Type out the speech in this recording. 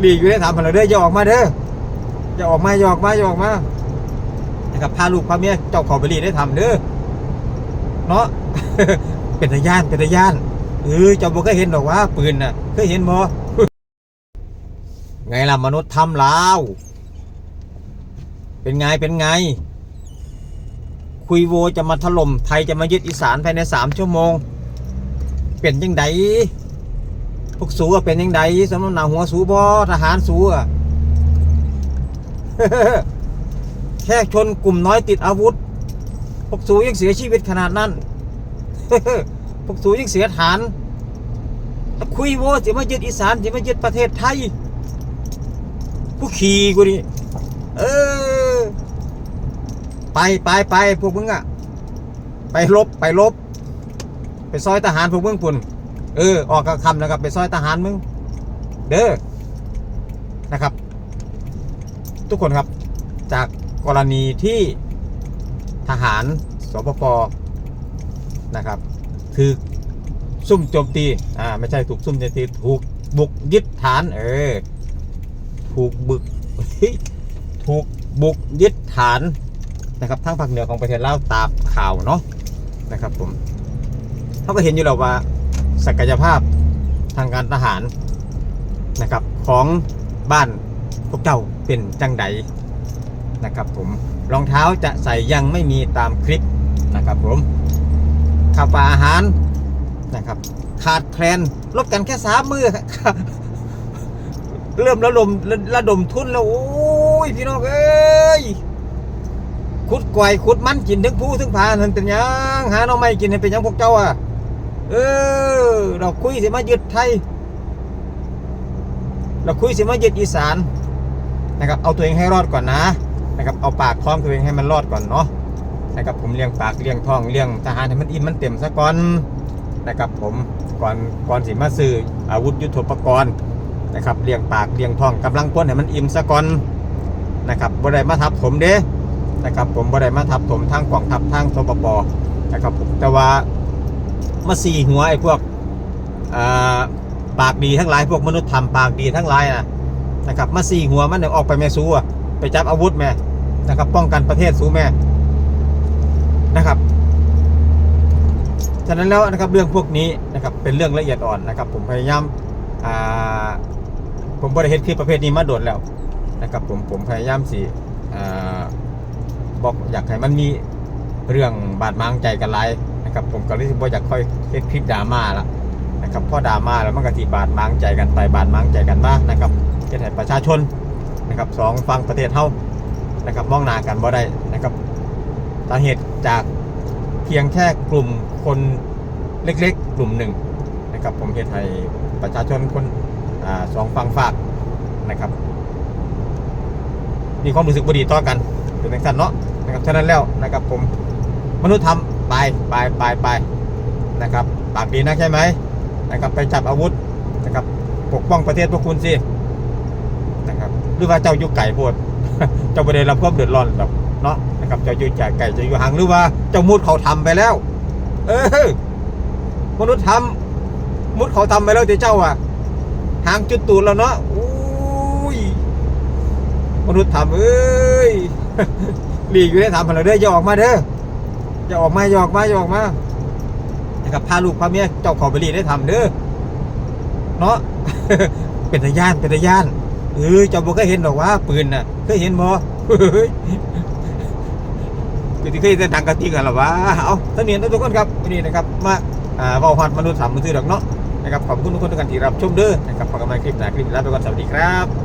หลีกอยู่ได้ทำอะไรเด้ออย่าออกมาเด้ออย่าออกมาอย่าออกมาอย่าออกมานะครับพาลูกพาเมียเจ้าของบรีได้ทำเด้อเนาะเป็นตาย่านเป็นตาย่านเออเจ้าบ่เคยเห็นหรอกว่า ปืนน่ะเคยเห็นบ่ไงล่ะมนุษย์ทำลาว เป็นไงเป็นไง คุยโวจะมาถล่มไทยจะมายึดอีสานภายในสามชั่วโมง เป็นยังไง กสูอะเป็นยังไงสำนักหนาหัวสูบอทหารสูอะแค่ชนกลุ่มน้อยติดอาวุธ พวกสูยังเสียชีวิตขนาดนั้น พวกสูยังเสียฐาน คุยโวจะมายึดอีสานจะมายึดประเทศไทย ผู้ขี่กูนี่เออ ไปไปไปพวกมึงอะไปลบไปลบ ไปซอยทหารพวกมึงปุ่น เออ ออกกระคำนะครับ ไปซอยทหารมึง เด้อ นะครับ ทุกคนครับ จากกรณีที่ทหารสปปนะครับถูกซุ่มโจมตี อ่า ไม่ใช่ถูกซุ่มโจมตี ถูกบุกยึดฐาน เออ ถูกบึกถูกบุกยึดฐานนะครับทั้งภาคเหนือของประเทศลาวตามข่าวเนาะนะครับผมเขาก็เห็นอยู่แล้วว่า ศักยภาพทางการทหารนะครับของบ้านพวกเจ้าเป็นจังใดนะครับผมรองเท้าจะใส่ยังไม่มีตามคลิปนะครับผมข้าวปลาอาหารนะครับขาดแคลนลดกันแค่สามมือเริ่มระดมระดมทุนแล้ว โอ้ย พี่น้องเอ้ยขุดไกวขุดมันกินทั้งผู้ทั้งผาทั้งเป็นยังหาน้องไม่กินให้เป็นยังพวกเจ้าอะ เออ เราคุยสิมายึดไทย เราคุยสิมายึดอีสานนะครับ เอาตัวเองให้รอดก่อนนะนะครับ เอาปากท้องตัวเองให้มันรอดก่อนเนาะนะครับผมเลี้ยงปากเลี้ยงท้องเลี้ยงทหารให้มันอิ่มมันเต็มซะก่อนนะครับผมก่อนก่อนสิมาซื้ออาวุธยุทโธปกรณ์นะครับเลี้ยงปากเลี้ยงท้องกำลังพ้นให้มันอิ่มซะก่อนนะครับบ่ได้มาทับผมเด้นะครับผมบ่ได้มาทับผมทางกองทัพทางสปปนะครับผมแต่ว่า มาสี่หัวไอ้พวกปากดีทั้งหลายพวกมนุษย์ทำปากดีทั้งหลายนะนะครับมาสี่หัวมันเนี่ยออกไปแม่สู้อะไปจับอาวุธแม่นะครับ ป้องกันประเทศสู้แม่นะครับฉะนั้นแล้วนะครับเรื่องพวกนี้นะครับเป็นเรื่องละเอียดอ่อนนะครับ ผมพยายามผมบริเฮ็ดคลิประเภทนี้มาโดนแล้วนะครับผมผมพยายามสิอ่บอกอยากให้มันมีเรื่องบาดหมางใจกันหลาย นะครับผมก็รู้สึกว่าอยากค่อยเฮ็ดคลิปดราม่าละนะครับพอดราม่าแล้วมันก็สิบาดหมางใจกันไปบาดหมางใจกันมานะครับเฮ็ดให้ประชาชนนะครับสองฝั่งประเทศเฮานะครับมองหน้ากันบ่ได้นะครับสาเหตุจากเพียงแค่กลุ่มคนเล็กๆ กลุ่มหนึ่งนะครับผมเฮ็ดให้ประชาชนคนอสองฝั่งฝากนะครับมีความรู้สึกบดีต่อกันเป็นอย่างนั้นเนาะนะครับฉะนั้นแล้วนะครับผมมนุษย์ทำ ไปไปไปไปนะครับปากดีนะใช่ไหมนะครับไปจับอาวุธนะครับปกป้องประเทศพวกคุณสินะครับหรือว่าเจ้ายู่ไก่โพดเจ้าประเด็นรับความเดือดร้อนแบบเนาะนะครับเจ้ายู่จ่ายไก่เจ้าอยู่ห่างหรือว่าเจ้ามุดเขาทำไปแล้ว เออมนุษย์ทำมุดเขาทำไปแล้วทีเจ้าอะหางจุดตูดแล้วเนาะอุ้ยมนุษย์ทำเอ้ยหลีกอยู่ได้ทำอะไรเด้ออย่าออกมาเด้อ อย่าออกมาอย่าอกมาอย่าอกมานะครับพาลูกพาเมียเจ้าของบรีได้ทำเด้อเนาะเป็นตาย่านเป็นตาย่านเออเจ้าบ่เคยเห็นหรอกว่า ปืนน่ะเคยเห็นบ่เฮ้ยคือที่เคยจะดังกระติกกันหรอวะเอาท่านเนียนทุกคนครับวันนี้นะครับมาอ่าว่าฮอดมนุษย์สามมือถือดอกเนาะนะครับขอบคุณทุกคนทุกท่านที่รับชมเด้อนะครับพบกันใหม่คลิปหน้าคลิปนี้ลาไปก่อนสวัสดีครับ